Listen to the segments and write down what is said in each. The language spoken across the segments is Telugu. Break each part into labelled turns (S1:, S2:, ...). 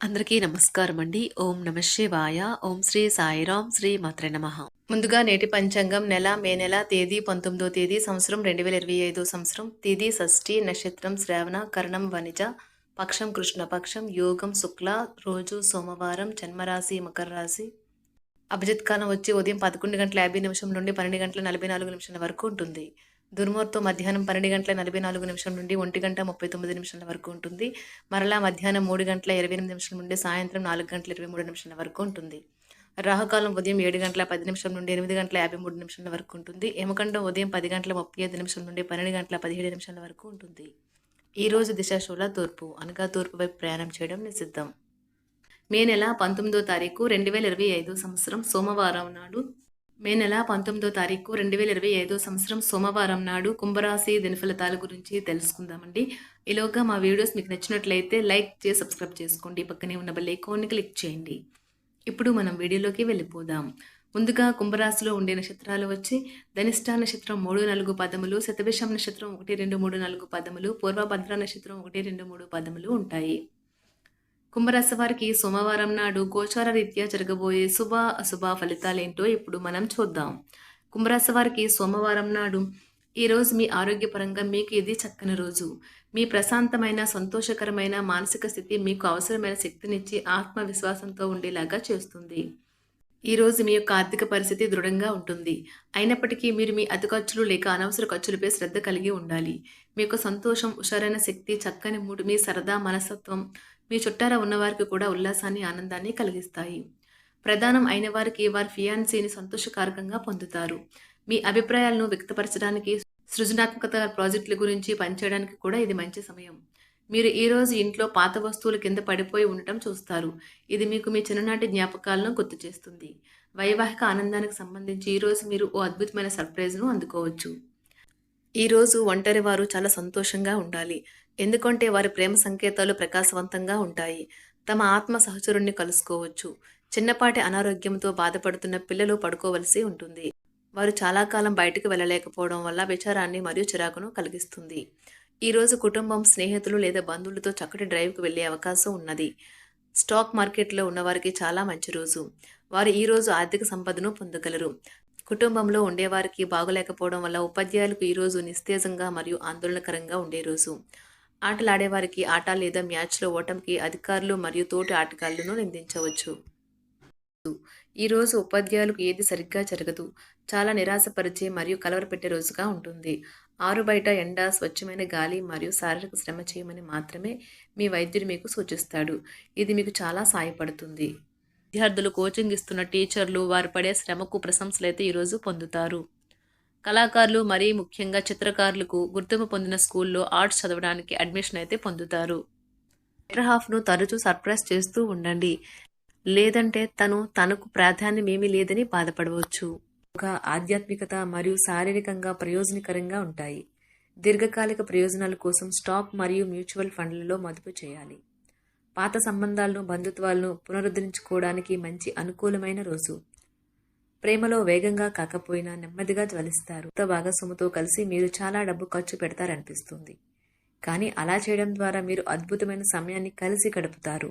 S1: అందరికీ నమస్కారం అండి. ఓం నమ శివాయ. ఓం శ్రీ సాయిరాం శ్రీ మాత్ర నమ. ముందుగా నేటి పంచాంగం నెల మే నెల తేదీ పంతొమ్మిదో తేదీ సంవత్సరం రెండు వేల ఇరవై ఐదో సంవత్సరం తేదీ షష్ఠి నక్షత్రం శ్రావణ కరణం వనిజ పక్షం కృష్ణపక్షం యోగం శుక్ల రోజు సోమవారం జన్మరాశి మకర రాశి. అభిజిత్ కాలం వచ్చి ఉదయం పదకొండు గంటల యాభై నిమిషం నుండి పన్నెండు గంటల నలభై నాలుగు నిమిషాల వరకు ఉంటుంది. దుర్ముహూర్తం మధ్యాహ్నం పన్నెండు గంటల నలభై నాలుగు నిమిషం నుండి ఒంటి గంట ముప్పై తొమ్మిది నిమిషాల వరకు ఉంటుంది. మరలా మధ్యాహ్నం మూడు గంటల ఇరవై ఎనిమిది నిమిషం నుండి సాయంత్రం నాలుగు గంటల ఇరవై మూడు నిమిషాల వరకు ఉంటుంది. రాహుకాలం ఉదయం ఏడు గంటల పది నిమిషం నుండి ఎనిమిది గంటల యాభై మూడు నిమిషాల వరకు ఉంటుంది. యమకండం ఉదయం పది గంటల ముప్పై ఐదు నిమిషం నుండి పన్నెండు గంటల పదిహేడు నిమిషాల వరకు ఉంటుంది. ఈరోజు దిశాశూల తూర్పు అనగా తూర్పు వైపు ప్రయాణం చేయడం నిషిద్ధం. మే నెల పంతొమ్మిదో తారీఖు రెండు వేల ఇరవై ఐదు సంవత్సరం సోమవారం నాడు మే నెల పంతొమ్మిదో తారీఖు రెండు వేల ఇరవై ఐదో సంవత్సరం సోమవారం నాడు కుంభరాశి దినఫలితాల గురించి తెలుసుకుందామండి. ఈలోగా మా వీడియోస్ మీకు నచ్చినట్లయితే లైక్ చేసి సబ్స్క్రైబ్ చేసుకోండి. పక్కనే ఉన్న బెల్ ఐకాన్ని క్లిక్ చేయండి. ఇప్పుడు మనం వీడియోలోకి వెళ్ళిపోదాం. ముందుగా కుంభరాశిలో ఉండే నక్షత్రాలు వచ్చి ధనిష్ట నక్షత్రం మూడు నాలుగు పదములు శతభిషం నక్షత్రం ఒకటి రెండు మూడు నాలుగు పదములు పూర్వభద్ర నక్షత్రం ఒకటి రెండు మూడు పదములు ఉంటాయి. కుంభరాశి వారికి సోమవారం నాడు గోచార రీత్యా జరగబోయే శుభ అశుభ ఫలితాలేంటో ఇప్పుడు మనం చూద్దాం. కుంభరాశి వారికి సోమవారం నాడు ఈరోజు మీ ఆరోగ్యపరంగా మీకు ఇది చక్కని రోజు. మీ ప్రశాంతమైన సంతోషకరమైన మానసిక స్థితి మీకు అవసరమైన శక్తినిచ్చి ఆత్మవిశ్వాసంతో ఉండేలాగా చేస్తుంది. ఈరోజు మీ యొక్క ఆర్థిక పరిస్థితి దృఢంగా ఉంటుంది. అయినప్పటికీ మీరు మీ అతి ఖర్చులు లేక అనవసర ఖర్చులపై శ్రద్ధ కలిగి ఉండాలి. మీ యొక్క సంతోషం హుషారైన శక్తి చక్కని మూడు మీ సరదా మనస్తత్వం మీ చుట్టారా ఉన్నవారికి కూడా ఉల్లాసాన్ని ఆనందాన్ని కలిగిస్తాయి. ప్రధానం అయిన వారికి వారి ఫియాన్సీని సంతోషకారకంగా పొందుతారు. మీ అభిప్రాయాలను వ్యక్తపరచడానికి సృజనాత్మకత ప్రాజెక్టుల గురించి పనిచేయడానికి కూడా ఇది మంచి సమయం. మీరు ఈరోజు ఇంట్లో పాత వస్తువులు కింద పడిపోయి ఉండటం చూస్తారు. ఇది మీకు మీ చిన్ననాటి జ్ఞాపకాలను గుర్తు చేస్తుంది. వైవాహిక ఆనందానికి సంబంధించి ఈరోజు మీరు ఓ అద్భుతమైన సర్ప్రైజ్ను అందుకోవచ్చు. ఈరోజు ఒంటరి వారు చాలా సంతోషంగా ఉండాలి. ఎందుకంటే వారి ప్రేమ సంకేతాలు ప్రకాశవంతంగా ఉంటాయి. తమ ఆత్మ సహచరుణ్ణి కలుసుకోవచ్చు. చిన్నపాటి అనారోగ్యంతో బాధపడుతున్న పిల్లలు పడుకోవలసి ఉంటుంది. వారు చాలా కాలం బయటకు వెళ్ళలేకపోవడం వల్ల విచారాన్ని మరియు చిరాకును కలిగిస్తుంది. ఈరోజు కుటుంబం స్నేహితులు లేదా బంధువులతో చక్కటి డ్రైవ్కి వెళ్ళే అవకాశం ఉన్నది. స్టాక్ మార్కెట్లో ఉన్నవారికి చాలా మంచి రోజు. వారు ఈరోజు ఆర్థిక సంపదను పొందగలరు. కుటుంబంలో ఉండేవారికి బాగోలేకపోవడం వల్ల ఉపాధ్యాయులకు ఈరోజు నిస్తేజంగా మరియు ఆందోళనకరంగా ఉండే రోజు. ఆటలాడేవారికి ఆట లేదా మ్యాచ్లో ఓటమికి అధికారులు మరియు తోటి ఆటగాళ్ళను నిందించవచ్చు. ఈరోజు ఉపాధ్యాయులకు ఏది సరిగ్గా జరగదు. చాలా నిరాశపరిచే మరియు కలవరపెట్టే రోజుగా ఉంటుంది. ఆరు బయట ఎండ స్వచ్ఛమైన గాలి మరియు శారీరక శ్రమ చేయమని మాత్రమే మీ వైద్యుడు మీకు సూచిస్తాడు. ఇది మీకు చాలా సాయపడుతుంది. విద్యార్థులు కోచింగ్ ఇస్తున్న టీచర్లు వారు పడే శ్రమకు ప్రశంసలైతే ఈరోజు పొందుతారు. కళాకారులు మరీ ముఖ్యంగా చిత్రకారులకు గుర్తింపు పొందిన స్కూల్లో ఆర్ట్స్ చదవడానికి అడ్మిషన్ అయితే పొందుతారు. బెటర్ హాఫ్ను తరచూ సర్ప్రైజ్ చేస్తూ ఉండండి. లేదంటే తను తనకు ప్రాధాన్యమేమీ లేదని బాధపడవచ్చు. ఒక ఆధ్యాత్మికత మరియు శారీరకంగా ప్రయోజనకరంగా ఉంటాయి. దీర్ఘకాలిక ప్రయోజనాల కోసం స్టాక్ మరియు మ్యూచువల్ ఫండ్లలో మదుపు చేయాలి. పాత సంబంధాలను బంధుత్వాలను పునరుద్ధరించుకోవడానికి మంచి అనుకూలమైన రోజు. ప్రేమలో వేగంగా కాకపోయినా నెమ్మదిగా జ్వలిస్తారు. కొత్త భాగస్వామితో కలిసి మీరు చాలా డబ్బు ఖర్చు పెడతారనిపిస్తుంది. కానీ అలా చేయడం ద్వారా మీరు అద్భుతమైన సమయాన్ని కలిసి గడుపుతారు.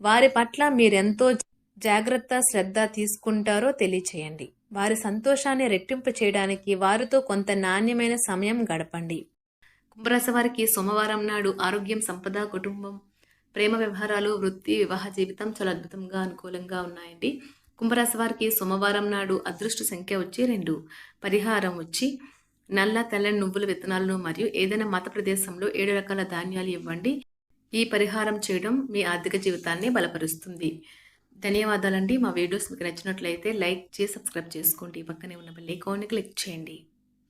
S1: వారి పట్ల మీరెంతో జాగ్రత్త శ్రద్ధ తీసుకుంటారో తెలియచేయండి. వారి సంతోషాన్ని రెట్టింపు చేయడానికి వారితో కొంత నాణ్యమైన సమయం గడపండి. కుంభరాశి వారికి సోమవారం నాడు ఆరోగ్యం సంపద కుటుంబం ప్రేమ వ్యవహారాలు వృత్తి వివాహ జీవితం చాలా అద్భుతంగా అనుకూలంగా ఉన్నాయండి. కుంభరాశి వారికి సోమవారం నాడు అదృష్ట సంఖ్య వచ్చి రెండు. పరిహారం వచ్చి నల్ల తెల్లని నువ్వుల విత్తనాలను మరియు ఏదైనా మత ప్రదేశంలో ఏడు రకాల ధాన్యాలు ఇవ్వండి. ఈ పరిహారం చేయడం మీ ఆర్థిక జీవితాన్ని బలపరుస్తుంది. ధన్యవాదాలండి. మా వీడియోస్ మీకు నచ్చినట్లయితే లైక్ చేసి సబ్స్క్రైబ్ చేసుకోండి. పక్కనే ఉన్న బెల్ ఐకాన్ని క్లిక్ చేయండి.